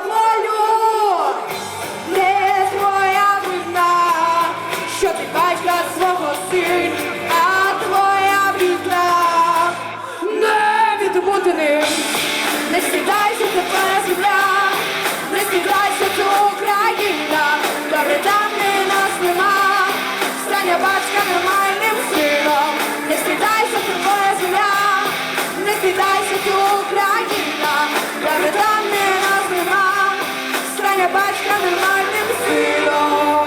Mama. моя батька нормальним сином.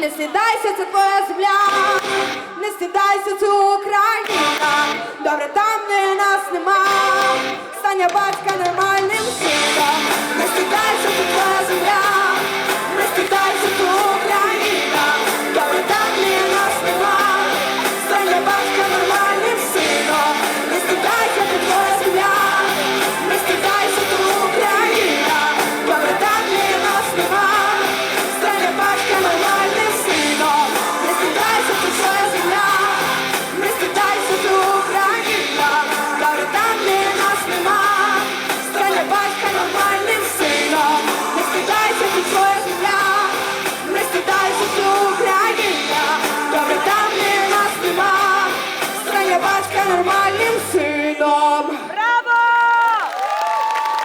Не сідайся, це твоя земля, не сідайся, це Україна. Стань батька нормальним сином.